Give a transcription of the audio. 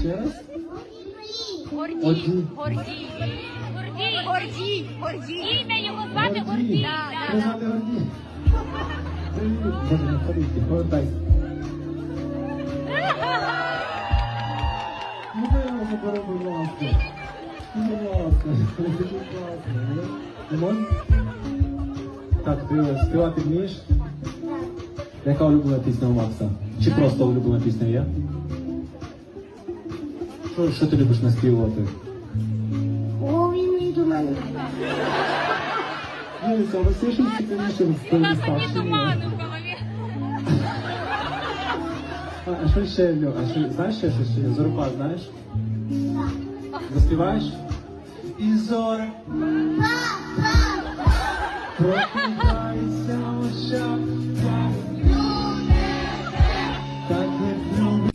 Ще раз? Гордій. Одні. Гордій. Гордій. Гордій, Гордій. Ім'я його звати Гордій. Гордій. Тебе звати Гордій. Привіт. Боже, не ходіть, повертайся. Ну, дай я його заберу, будь ласка. Ну, Будь ласка. Будь ласка. Не можна? Так, ти співати вмієш? Яка улюблена пісня у Макса? Чи просто улюблена пісня є? Що, що ти любиш наспівувати? О, він не до мене. Дивіться, у вас є щось цікавіше в У нас старші? одні тумани в голові. А, а що ще, Льо? А що, знаєш ще щось? ще? Зорпа, знаєш? Заспіваєш? І зоре. Прокидайся в очах. Так